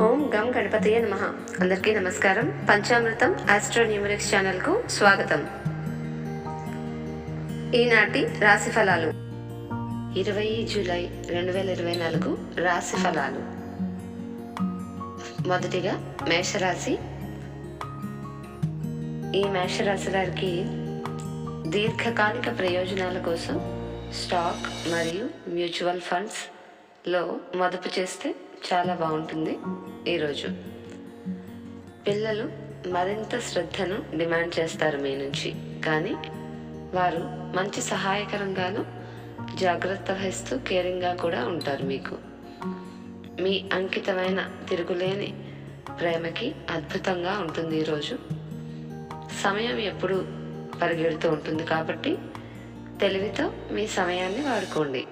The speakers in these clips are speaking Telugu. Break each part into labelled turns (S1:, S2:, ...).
S1: ఓం గం గణపతియ నమ. అందరికీ నమస్కారం. పంచామృతం ఆస్ట్రో న్యూమరిక్స్ ఛానల్కు స్వాగతం. ఈనాటి రాశి ఫలాలు. ఇరవై జూలై రెండు వేల ఇరవై నాలుగు రాశి ఫలాలు. మొదటిగా మేషరాశి. ఈ మేషరాశి వారికి దీర్ఘకాలిక ప్రయోజనాల కోసం స్టాక్ మరియు మ్యూచువల్ ఫండ్స్లో మదుపు చేస్తే చాలా బాగుంటుంది ఈరోజు. పిల్లలు మరింత శ్రద్ధను డిమాండ్ చేస్తారు మీ నుంచి. కానీ వారు మంచి సహాయకరంగాను జాగ్రత్త వహిస్తూ కేరింగ్గా కూడా ఉంటారు మీకు. మీ అంకితమైన తిరుగులేని ప్రేమకి అద్భుతంగా ఉంటుంది ఈరోజు. సమయం ఎప్పుడు పరిగెడుతూ ఉంటుంది కాబట్టి తెలివితో మీ సమయాన్ని వాడుకోండి.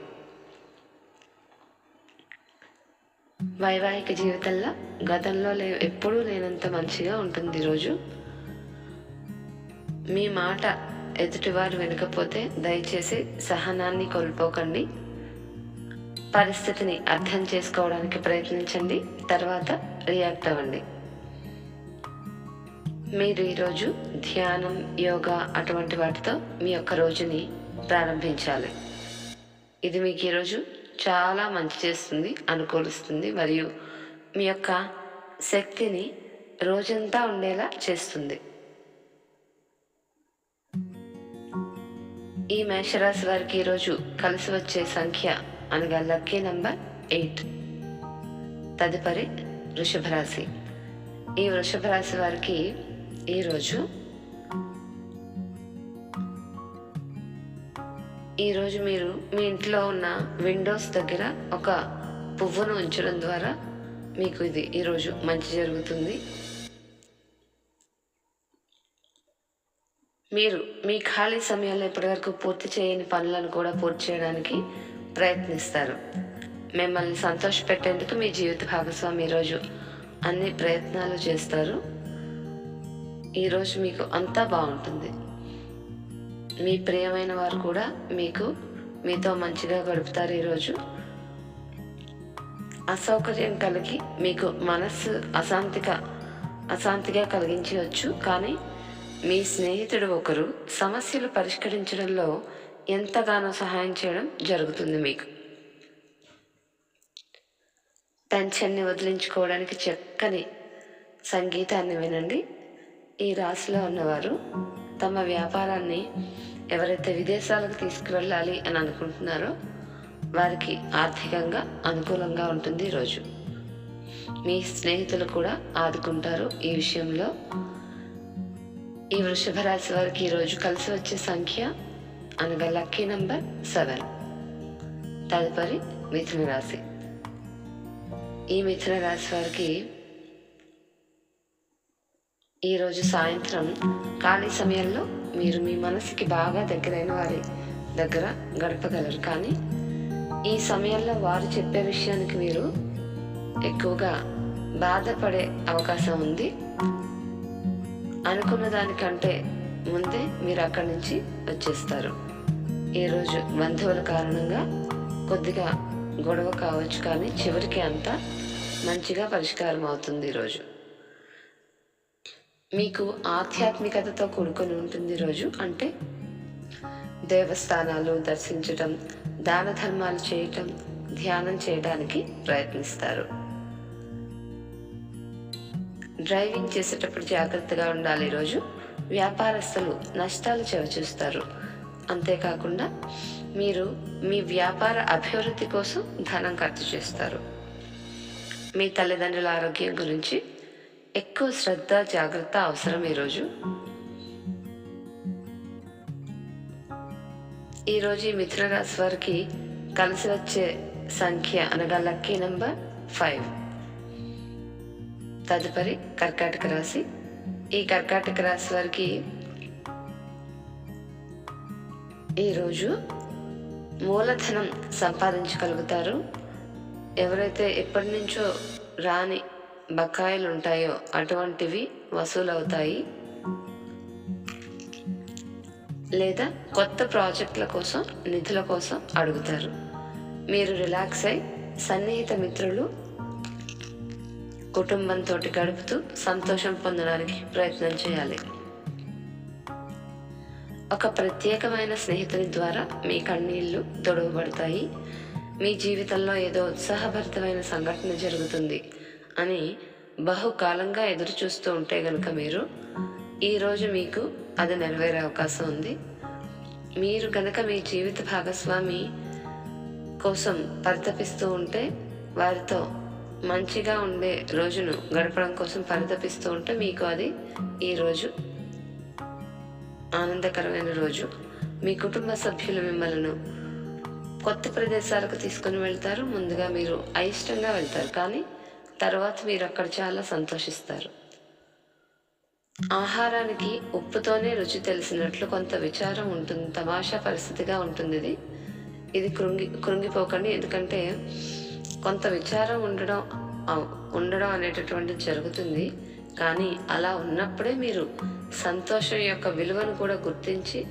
S1: వైవాహిక జీవితంలో గతంలో లే ఎప్పుడూ లేనంత మంచిగా ఉంటుంది ఈరోజు మీ మాట ఎదుటివారు వినకపోతే దయచేసి సహనాన్ని కోల్పోకండి. పరిస్థితిని అర్థం చేసుకోవడానికి ప్రయత్నించండి. తర్వాత రియాక్ట్ అవ్వండి. మీరు ఈరోజు ధ్యానం యోగా అటువంటి వాటితో మీ యొక్క రోజుని ప్రారంభించాలి. ఇది మీకు ఈరోజు చాలా మంచి చేస్తుంది అనుకూలిస్తుంది మరియు మీ యొక్క శక్తిని రోజంతా ఉండేలా చేస్తుంది. ఈ మేషరాశి వారికి ఈరోజు కలిసి వచ్చే సంఖ్య అనగా లక్కీ నంబర్ ఎయిట్. తదుపరి వృషభ రాశి ఈ వృషభ రాశి వారికి ఈరోజు ఈరోజు మీరు మీ ఇంట్లో ఉన్న విండోస్ దగ్గర ఒక పువ్వును ఉంచడం ద్వారా మీకు ఇది ఈరోజు మంచి జరుగుతుంది. మీరు మీ ఖాళీ సమయాల్లో ఇప్పటివరకు పూర్తి చేయని పనులను కూడా పూర్తి చేయడానికి ప్రయత్నిస్తారు. మిమ్మల్ని సంతోషపెట్టేందుకు మీ జీవిత భాగస్వామి ఈరోజు అన్ని ప్రయత్నాలు చేస్తారు. ఈరోజు మీకు అంతా బాగుంటుంది. మీ ప్రియమైన వారు కూడా మీకు మీతో మంచిగా గడుపుతారు ఈరోజు. అసౌకర్యం కలిగి మీకు మనస్సు అశాంతిగా అశాంతిగా కలిగించవచ్చు. కానీ మీ స్నేహితుడు ఒకరు సమస్యలు పరిష్కరించడంలో ఎంతగానో సహాయం చేయడం జరుగుతుంది మీకు. టెన్షన్ని వదిలించుకోవడానికి చక్కని సంగీతాన్ని వినండి. ఈ రాశిలో ఉన్నవారు తమ వ్యాపారాన్ని ఎవరైతే విదేశాలకు తీసుకువెళ్ళాలి అని అనుకుంటున్నారో వారికి ఆర్థికంగా అనుకూలంగా ఉంటుంది ఈరోజు మీ స్నేహితులు కూడా ఆదుకుంటారు ఈ విషయంలో. ఈ వృషభ రాశి వారికి ఈరోజు కలిసి వచ్చే సంఖ్య అనగా లక్కీ నంబర్ సెవెన్. తదుపరి మిథున రాశి. ఈ మిథున రాశి వారికి ఈరోజు సాయంత్రం ఖాళీ సమయంలో మీరు మీ మనసుకి బాగా దగ్గరైన వారి దగ్గర గడపగలరు. కానీ ఈ సమయంలో వారు చెప్పే విషయానికి మీరు ఎక్కువగా బాధపడే అవకాశం ఉంది. అనుకున్న దానికంటే ముందే మీరు అక్కడి నుంచి వచ్చేస్తారు. ఈరోజు బంధువుల కారణంగా కొద్దిగా గొడవ కావచ్చు కానీ చివరికి అంతా మంచిగా పరిష్కారం అవుతుంది ఈరోజు మీకు ఆధ్యాత్మికతతో కూడుకొని ఉంటుంది రోజు. అంటే దేవస్థానాలు దర్శించటం దాన ధర్మాలు చేయటం ధ్యానం చేయడానికి ప్రయత్నిస్తారు. డ్రైవింగ్ చేసేటప్పుడు జాగ్రత్తగా ఉండాలి ఈరోజు వ్యాపారస్తులు నష్టాలు చవిచూస్తారు. అంతేకాకుండా మీరు మీ వ్యాపార అభివృద్ధి కోసం ధనం ఖర్చు చేస్తారు. మీ తల్లిదండ్రుల ఆరోగ్యం గురించి ఎక్కువ శ్రద్ధ జాగ్రత్త అవసరం ఈరోజు? ఈరోజు ఈ మిథున రాశి వారికి కలిసి వచ్చే సంఖ్య అనగా లక్కీ నెంబర్ ఫైవ్. తదుపరి కర్కాటక రాశి. ఈ కర్కాటక రాశి వారికి ఈరోజు మూలధనం సంపాదించగలుగుతారు. ఎవరైతే ఎప్పటి నుంచో రాని బకాయిలు ఉంటాయో అటువంటివి వసూలవుతాయి. లేదా కొత్త ప్రాజెక్టుల కోసం నిధుల కోసం అడుగుతారు. మీరు రిలాక్స్ అయి సన్నిహిత మిత్రులు కుటుంబంతో గడుపుతూ సంతోషం పొందడానికి ప్రయత్నం చేయాలి. ఒక ప్రత్యేకమైన స్నేహితుని ద్వారా మీ కన్నీళ్ళు తొడవబడతాయి మీ జీవితంలో ఏదో ఉత్సాహభరితమైన సంఘటన జరుగుతుంది. అని బహుకాలంగా ఎదురు చూస్తూ ఉంటే గనుక మీరు ఈరోజు మీకు అది నెరవేరే అవకాశం ఉంది. మీరు గనక మీ జీవిత భాగస్వామి కోసం పరితపిస్తూ ఉంటే వారితో మంచిగా ఉండే రోజును గడపడం కోసం పరితపిస్తూ ఉంటే మీకు అది ఈరోజు ఆనందకరమైన రోజు. మీ కుటుంబ సభ్యులు మిమ్మల్ని కొత్త ప్రదేశాలకు తీసుకుని వెళ్తారు. ముందుగా మీరు అయిష్టంగా వెళ్తారు. కానీ తర్వాత మీరు అక్కడ చాలా సంతోషిస్తారు. ఆహారానికి ఉప్పుతోనే రుచి తెలిసినట్లు కొంత విచారం ఉంటుంది తమాషా పరిస్థితిగా ఉంటుంది ఇది. ఇది కృంగి కృంగిపోకండి ఎందుకంటే కొంత విచారం ఉండడం ఉండడం అనేటటువంటిది జరుగుతుంది. కానీ అలా ఉన్నప్పుడే మీరు సంతోషం యొక్క విలువను కూడా గుర్తించి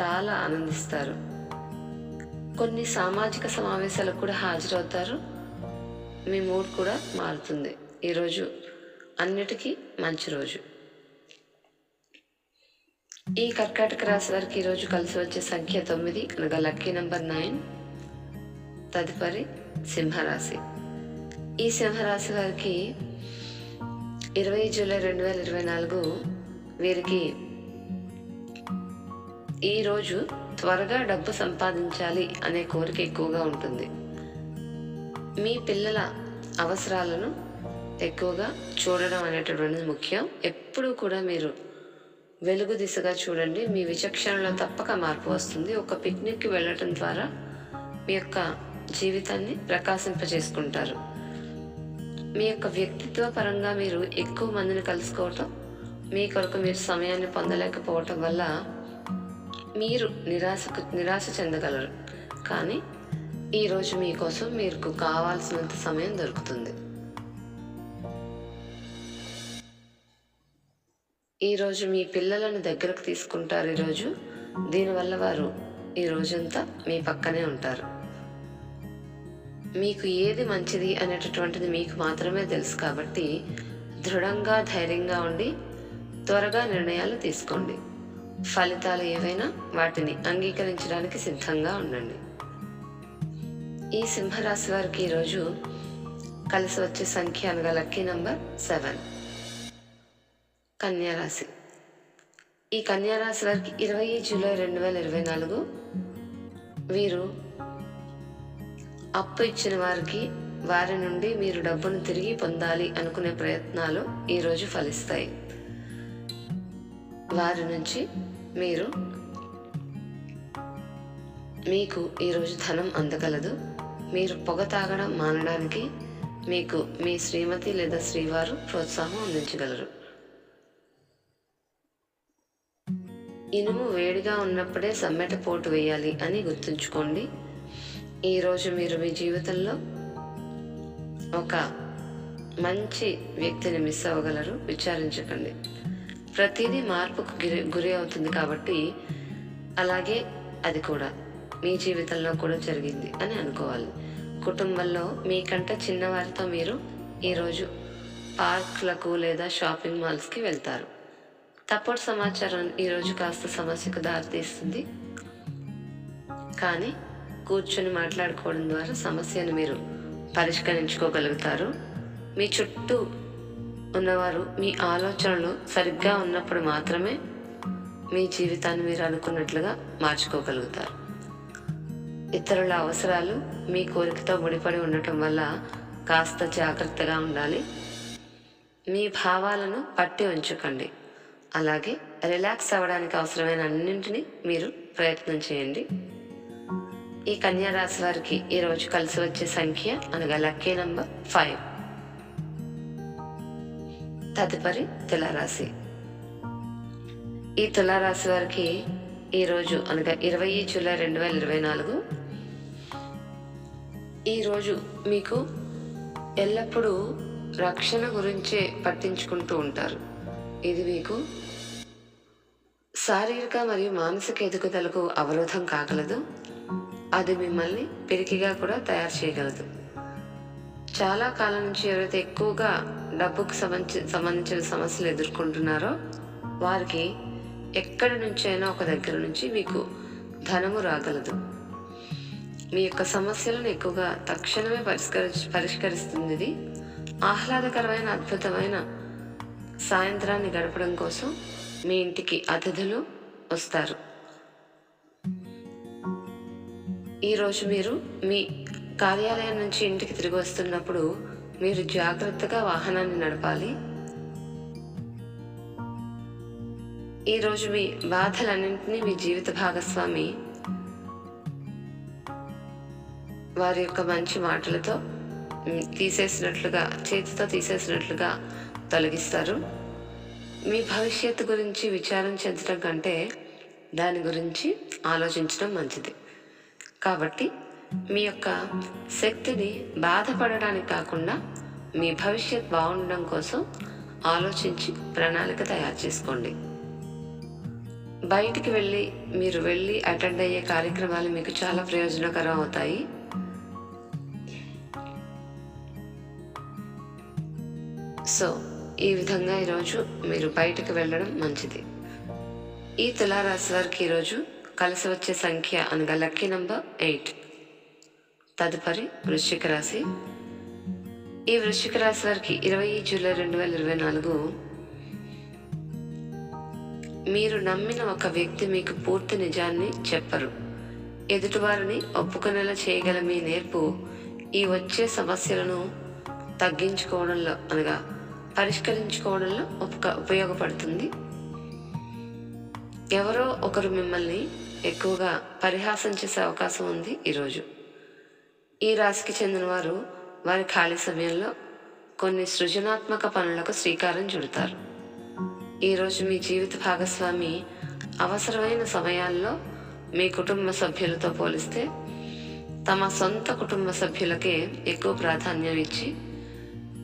S1: చాలా ఆనందిస్తారు. కొన్ని సామాజిక సమావేశాలకు కూడా హాజరవుతారు. మీ మూడ్ కూడా మారుతుంది. ఈరోజు అన్నిటికీ మంచి రోజు. ఈ కర్కాటక రాశి వారికి ఈరోజు కలిసి వచ్చే సంఖ్య తొమ్మిది అనగా లక్కీ నెంబర్ నైన్ తదుపరి సింహరాశి. ఈ సింహరాశి వారికి ఇరవై జూలై రెండు వేల ఇరవై నాలుగు వీరికి ఈరోజు త్వరగా డబ్బు సంపాదించాలి అనే కోరిక ఎక్కువగా ఉంటుంది. మీ పిల్లల అవసరాలను ఎక్కువగా చూడడం అనేటటువంటిది ముఖ్యం. ఎప్పుడూ కూడా మీరు వెలుగు దిశగా చూడండి. మీ విచక్షణలో తప్పక మార్పు వస్తుంది. ఒక పిక్నిక్కి వెళ్ళటం ద్వారా మీ యొక్క జీవితాన్ని ప్రకాశింపజేసుకుంటారు. మీ యొక్క వ్యక్తిత్వ పరంగా మీరు ఎక్కువ మందిని కలుసుకోవటం మీ కొరకు మీరు సమయాన్ని పొందలేకపోవటం వల్ల మీరు నిరాశకు నిరాశ చెందగలరు. కానీ ఈరోజు మీకోసం మీకు కావాల్సినంత సమయం దొరుకుతుంది. ఈరోజు మీ పిల్లలను దగ్గరకు తీసుకుంటారు ఈరోజు దీనివల్ల వారు ఈ రోజంతా మీ పక్కనే ఉంటారు. మీకు ఏది మంచిది అనేటటువంటిది మీకు మాత్రమే తెలుసు కాబట్టి దృఢంగా ధైర్యంగా ఉండి త్వరగా నిర్ణయాలు తీసుకోండి. ఫలితాలు ఏవైనా వాటిని అంగీకరించడానికి సిద్ధంగా ఉండండి. ఈ సింహరాశి వారికి ఈరోజు కలిసి వచ్చే సంఖ్య అనగా లక్కీ నంబర్ సెవెన్. కన్యారాశి. ఈ కన్యారాశి వారికి ఇరవై జూలై రెండు వేల ఇరవై నాలుగు వీరు అప్పు ఇచ్చిన వారికి వారి నుండి మీరు డబ్బును తిరిగి పొందాలి అనుకునే ప్రయత్నాలు ఈరోజు ఫలిస్తాయి. వారి నుంచి మీరు మీకు ఈరోజు ధనం అందగలదు. మీరు పొగ తాగడం మానడానికి మీకు మీ శ్రీమతి లేదా శ్రీవారు ప్రోత్సాహం అందించగలరు. ఇనుము వేడిగా ఉన్నప్పుడే సమ్మెట పోటు వేయాలి అని గుర్తుంచుకోండి. ఈరోజు మీరు మీ జీవితంలో ఒక మంచి వ్యక్తిని మిస్ అవ్వగలరు. విచారించకండి. ప్రతిదీ మార్పుకు గురి గురి అవుతుంది కాబట్టి అలాగే అది కూడా. మీ జీవితంలో కూడా జరిగింది అని అనుకోవాలి. కుటుంబంలో మీకంటే చిన్నవారితో మీరు ఈరోజు పార్క్లకు లేదా షాపింగ్ మాల్స్కి వెళ్తారు. తప్పుడు సమాచారం ఈరోజు కాస్త సమస్యకు దారితీస్తుంది. కానీ కూర్చొని మాట్లాడుకోవడం ద్వారా సమస్యను మీరు పరిష్కరించుకోగలుగుతారు. మీ చుట్టూ ఉన్నవారు మీ ఆలోచనలు సరిగ్గా ఉన్నప్పుడు మాత్రమే మీ జీవితాన్ని మీరు అనుకున్నట్లుగా మార్చుకోగలుగుతారు. ఇతరుల అవసరాలు మీ కోరికతో ముడిపడి ఉండటం వల్ల కాస్త జాగ్రత్తగా ఉండాలి. మీ భావాలను పట్టి ఉంచుకోండి. అలాగే రిలాక్స్ అవ్వడానికి అవసరమైన అన్నింటినీ మీరు ప్రయత్నం చేయండి. ఈ కన్యా రాశి వారికి ఈరోజు కలిసి వచ్చే సంఖ్య అనగా లక్కీ నంబర్ ఫైవ్. తదుపరి తులారాశి. ఈ తులారాశి వారికి ఈరోజు అనగా ఇరవై జూలై రెండు వేల ఇరవై నాలుగు ఈరోజు మీకు ఎల్లప్పుడూ రక్షణ గురించే పట్టించుకుంటూ ఉంటారు. ఇది మీకు శారీరక మరియు మానసిక ఎదుగుదలకు అవరోధం కాగలదు. అది మిమ్మల్ని పిరికిగా కూడా తయారు చేయగలదు. చాలా కాలం నుంచి ఎవరైతే ఎక్కువగా డబ్బుకు సంబంధించి సంబంధించిన సమస్యలు ఎదుర్కొంటున్నారో వారికి ఎక్కడి నుంచైనా ఒక దగ్గర నుంచి మీకు ధనము రాగలదు. మీ యొక్క సమస్యలను ఎక్కువగా తక్షణమే పరిష్కరి పరిష్కరిస్తుంది ఇది ఆహ్లాదకరమైన అద్భుతమైన సాయంత్రాన్ని గడపడం కోసం మీ ఇంటికి అతిథులు వస్తారు. ఈరోజు మీరు మీ కార్యాలయం నుంచి ఇంటికి తిరిగి వస్తున్నప్పుడు మీరు జాగ్రత్తగా వాహనాన్ని నడపాలి. ఈరోజు మీ బాధలన్నింటినీ మీ జీవిత భాగస్వామి వారి యొక్క మంచి మాటలతో తీసేసినట్లుగా చేతితో తీసేసినట్లుగా తొలగిస్తారు. మీ భవిష్యత్తు గురించి విచారం చెందడం కంటే దాని గురించి ఆలోచించడం మంచిది. కాబట్టి మీ యొక్క శక్తిని బాధపడడానికి కాకుండా మీ భవిష్యత్ బాగుండడం కోసం ఆలోచించి ప్రణాళిక తయారు చేసుకోండి. బయటికి వెళ్ళి మీరు వెళ్ళి అటెండ్ అయ్యే కార్యక్రమాలు మీకు చాలా ప్రయోజనకరం అవుతాయి. సో ఈ విధంగా ఈరోజు మీరు బయటకు వెళ్ళడం మంచిది. ఈ తులారాశి వారికి ఈరోజు కలిసి వచ్చే సంఖ్య అనగా లక్కీ నంబర్ ఎయిట్. తదుపరి వృశ్చిక రాశి. ఈ వృశ్చిక రాశి వారికి ఇరవై జూలై రెండు వేల ఇరవై నాలుగు మీరు నమ్మిన ఒక వ్యక్తి మీకు పూర్తి నిజాన్ని చెప్పరు. ఎదుటివారిని ఒప్పుకునేలా చేయగల మీ నేర్పు ఈ వచ్చే సమస్యలను తగ్గించుకోవడంలో అనగా పరిష్కరించుకోవడంలో ఉపక ఉపయోగపడుతుంది. ఎవరో ఒకరు మిమ్మల్ని ఎక్కువగా పరిహాసం చేసే అవకాశం ఉంది ఈరోజు. ఈ రాశికి చెందిన వారు వారి ఖాళీ సమయంలో కొన్ని సృజనాత్మక పనులకు శ్రీకారం చుడతారు. ఈరోజు మీ జీవిత భాగస్వామి అవసరమైన సమయాల్లో మీ కుటుంబ సభ్యులతో పోలిస్తే తమ సొంత కుటుంబ సభ్యులకే ఎక్కువ ప్రాధాన్యం ఇచ్చి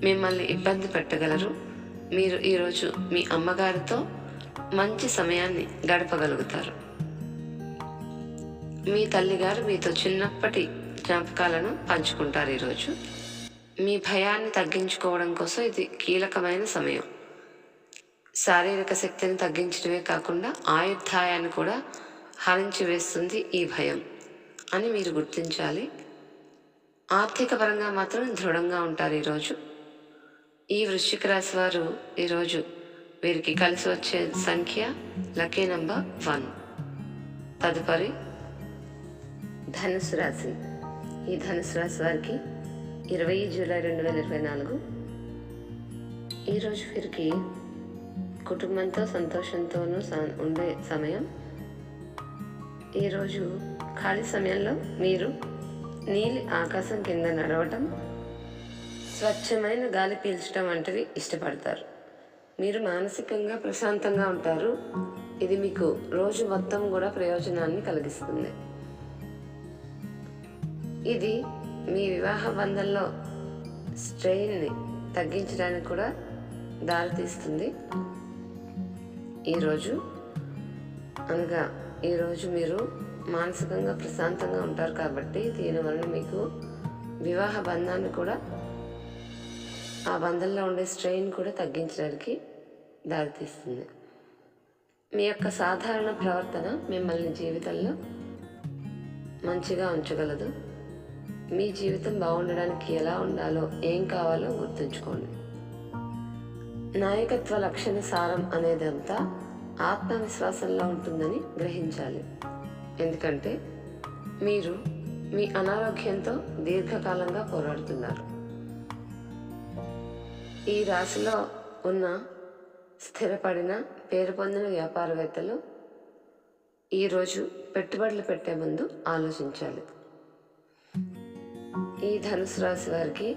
S1: మిమ్మల్ని ఇబ్బంది పెట్టగలరు. మీరు ఈరోజు మీ అమ్మగారితో మంచి సమయాన్ని గడపగలుగుతారు. మీ తల్లిగారు మీతో చిన్నప్పటి జ్ఞాపకాలను పంచుకుంటారు ఈరోజు. మీ భయాన్ని తగ్గించుకోవడం కోసం ఇది కీలకమైన సమయం. శారీరక శక్తిని తగ్గించడమే కాకుండా ఆయుర్ధాయాన్ని కూడా హరించి వేస్తుంది ఈ భయం అని మీరు గుర్తించాలి. ఆర్థిక పరంగా మాత్రం దృఢంగా ఉంటారు ఈరోజు. ఈ వృశ్చిక రాశి వారు ఈరోజు వీరికి కలిసి వచ్చే సంఖ్య లక్కీ నంబర్ వన్. తదుపరి ధనుసు రాశి. ఈ ధనుసు రాశి వారికి ఇరవై జూలై రెండు వేల ఇరవై నాలుగు ఈరోజు వీరికి కుటుంబంతో సంతోషంతోనూ స- ఉండే సమయం. ఈరోజు ఖాళీ సమయంలో మీరు నీలి ఆకాశం కింద నడవటం స్వచ్ఛమైన గాలి పీల్చడం వంటివి ఇష్టపడతారు. మీరు మానసికంగా ప్రశాంతంగా ఉంటారు. ఇది మీకు రోజు మొత్తం కూడా ప్రయోజనాన్ని కలిగిస్తుంది. ఇది మీ వివాహ బంధంలో స్ట్రెయిన్ని తగ్గించడానికి కూడా దారితీస్తుంది. ఈరోజు అనగా ఈరోజు మీరు మానసికంగా ప్రశాంతంగా ఉంటారు కాబట్టి దీనివల్ల మీకు వివాహ బంధాన్ని కూడా ఆ బంధంలో ఉండే స్ట్రెయిన్ కూడా తగ్గించడానికి దారితీస్తుంది. మీ యొక్క సాధారణ ప్రవర్తన మిమ్మల్ని జీవితంలో మంచిగా ఉంచగలదు. మీ జీవితం బాగుండడానికి ఎలా ఉండాలో ఏం కావాలో గుర్తుంచుకోండి. నాయకత్వ లక్షణ సారం అనేదంతా ఆత్మవిశ్వాసంలో ఉంటుందని గ్రహించాలి. ఎందుకంటే మీరు మీ అనారోగ్యంతో దీర్ఘకాలంగా పోరాడుతున్నారు. ఈ రాశిలో ఉన్న స్థిరపడిన పేరు పొందిన వ్యాపారవేత్తలు ఈరోజు పెట్టుబడులు పెట్టే ముందు ఆలోచించాలి. ఈ ధనుసు రాశి వారికి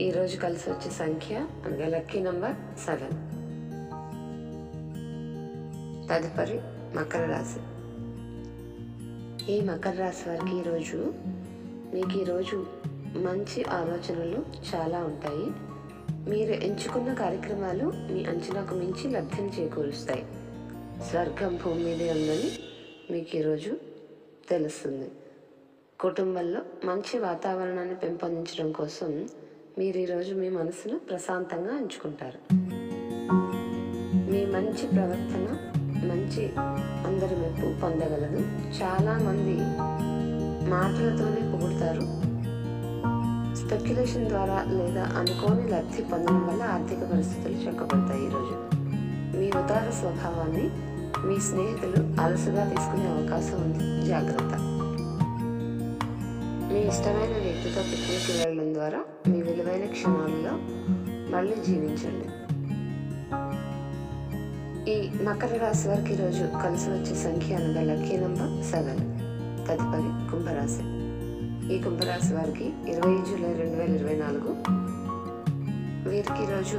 S1: ఈరోజు కలిసి వచ్చే సంఖ్య అనగా లక్కీ నంబర్ సెవెన్. తదుపరి మకర రాశి. ఈ మకర రాశి వారికి ఈరోజు మీకు ఈరోజు మంచి ఆలోచనలు చాలా ఉంటాయి. మీరు ఎంచుకున్న కార్యక్రమాలు మీ అంచనాకు మించి లబ్ధిని చేకూరుస్తాయి. స్వర్గం భూమి మీదే ఉందని మీకు ఈరోజు తెలుస్తుంది. కుటుంబంలో మంచి వాతావరణాన్ని పెంపొందించడం కోసం మీరు ఈరోజు మీ మనసును ప్రశాంతంగా ఎంచుకుంటారు. మీ మంచి ప్రవర్తన మంచి అందరి మెప్పు పొందగలదు. చాలామంది మాటలతోనే పొగుడతారు. స్పెక్యులేషన్ ద్వారా లేదా అనుకోని లబ్ధి పొందడం వల్ల ఆర్థిక పరిస్థితులు చెక్కబడతాయి ఈరోజు మీ ఉదార స్వభావాన్ని మీ స్నేహితులు అలసుగా తీసుకునే అవకాశం ఉంది. జాగ్రత్త. మీ ఇష్టమైన వ్యక్తితో పిక్నిక్ వెళ్ళడం ద్వారా మీ విలువైన క్షణాలలో మళ్ళీ జీవించండి. ఈ మకర రాశి వారికి ఈరోజు కలిసి వచ్చే సంఖ్య అనగా లక్కీ నంబర్ సెవెన్. తదుపరి కుంభరాశి. ఈ కుంభరాశి వారికి ఇరవై జూలై రెండు వేల ఇరవై నాలుగు. వీరికి ఈరోజు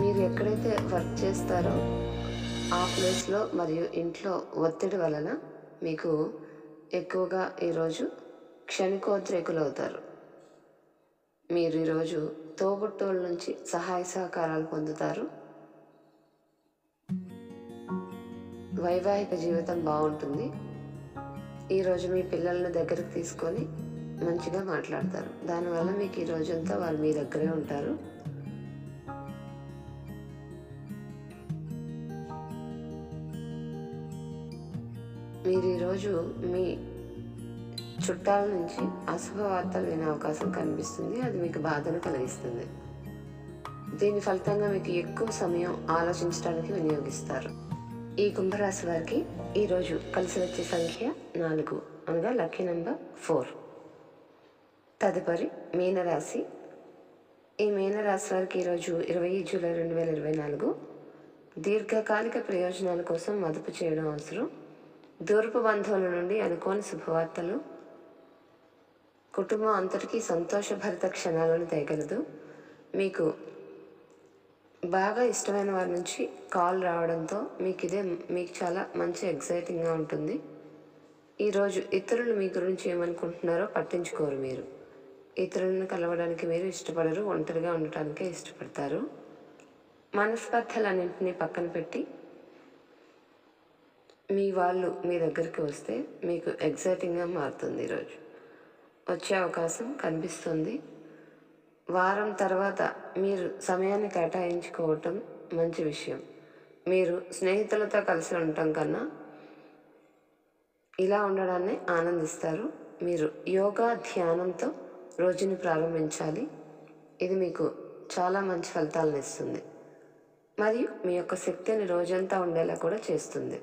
S1: మీరు ఎక్కడైతే వర్క్ చేస్తారో ఆ ప్లేస్లో మరియు ఇంట్లో ఒత్తిడి వలన మీకు ఎక్కువగా ఈరోజు క్షణికోద్రేకులు అవుతారు మీరు ఈరోజు తోబుట్టోళ్ళ నుంచి సహాయ సహకారాలు పొందుతారు. వైవాహిక జీవితం బాగుంటుంది. ఈరోజు మీ పిల్లలను దగ్గరకు తీసుకొని మంచిగా మాట్లాడతారు. దానివల్ల మీకు ఈ రోజంతా వాళ్ళు మీ దగ్గరే ఉంటారు. మీరు ఈరోజు మీ చుట్టాల నుంచి అశుభ వార్తలు వినే అవకాశం కనిపిస్తుంది. అది మీకు బాధను కలిగిస్తుంది. దీని ఫలితంగా మీకు ఎక్కువ సమయం ఆలోచించడానికి వినియోగిస్తారు. ఈ కుంభరాశి వారికి ఈరోజు కలిసి వచ్చే సంఖ్య నాలుగు. అనగా లక్కీ నెంబర్ ఫోర్. తదుపరి మీనరాశి. ఈ మీనరాశి వారికి ఈరోజు ఇరవై జూలై రెండు వేల ఇరవై నాలుగు. దీర్ఘకాలిక ప్రయోజనాల కోసం మదుపు చేయడం అవసరం. దూరపు బంధువుల నుండి అనుకోని శుభవార్తలు. కుటుంబం అంతటికీ సంతోషభరిత క్షణాలను తేగలదు. మీకు బాగా ఇష్టమైన వారి నుంచి కాల్ రావడంతో మీకు ఇదే మీకు చాలా మంచి ఎగ్జైటింగ్గా ఉంటుంది. ఈరోజు ఇతరులు మీ గురించి ఏమనుకుంటున్నారో పట్టించుకోరు మీరు. ఇతరులను కలవడానికి మీరు ఇష్టపడరు ఒంటరిగా ఉండటానికే ఇష్టపడతారు. మనస్పర్ధలన్నింటినీ పక్కన పెట్టి మీ వాళ్ళు మీ దగ్గరికి వస్తే మీకు ఎగ్జైటింగ్గా మారుతుంది ఈరోజు వచ్చే అవకాశం కనిపిస్తుంది. వారం తర్వాత మీరు సమయాన్ని కేటాయించుకోవటం మంచి విషయం. మీరు స్నేహితులతో కలిసి ఉండటం కన్నా ఇలా ఉండడాన్ని ఆనందిస్తారు. మీరు యోగా ధ్యానంతో రోజుని ప్రారంభించాలి. ఇది మీకు చాలా మంచి ఫలితాలను ఇస్తుంది. మరియు మీ యొక్క శక్తిని రోజంతా ఉండేలా కూడా చేస్తుంది.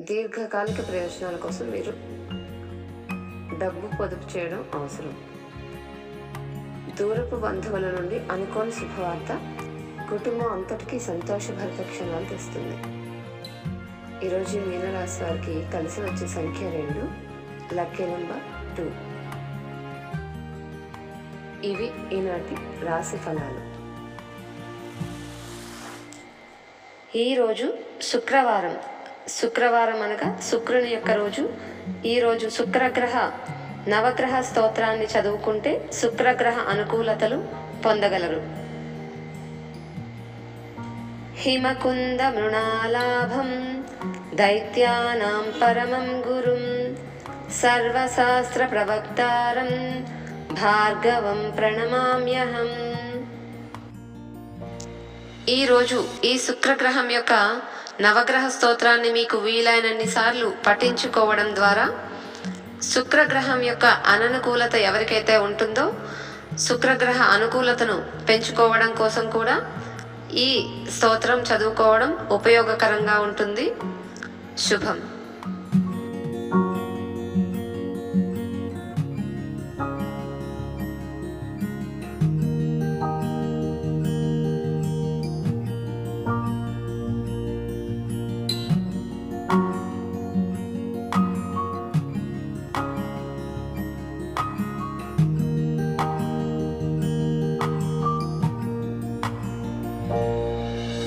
S1: దీర్ఘకాలిక ప్రయోజనాల కోసం మీరు డబ్బు పొదుపు చేయడం అవసరం. దూరపు బంధువుల నుండి అనుకోని శుభవార్త కుటుంబం అంతటికీ సంతోషభరిత క్షణాలు తెస్తుంది. ఈరోజు మీనరాశి వారికి కలిసి వచ్చే సంఖ్య రెండు లక్కీ నెంబర్ టూ. ఇవి ఈనాటి రాశి ఫలాలు. ఈరోజు శుక్రవారం. శుక్రవారం అనగా శుక్రుని యొక్క రోజు. ఈరోజు శుక్రగ్రహ నవగ్రహ స్తోత్రాన్ని చదువుకుంటే శుక్రగ్రహ అనుకూలతలు పొందగలరు. హిమకుంద మృణాలాభం దైత్యానాం పరమం గురుం సర్వశాస్త్ర ప్రవక్తారం భార్గవం ప్రణమామ్యహం. ఈరోజు ఈ శుక్రగ్రహం యొక్క నవగ్రహ స్తోత్రాన్ని మీకు వీలైనన్ని సార్లు పఠించుకోవడం ద్వారా శుక్రగ్రహం యొక్క అననుకూలత ఎవరికైతే ఉంటుందో శుక్రగ్రహ అనుకూలతను పెంచుకోవడం కోసం కూడా ఈ స్తోత్రం చదువుకోవడం ఉపయోగకరంగా ఉంటుంది. శుభం.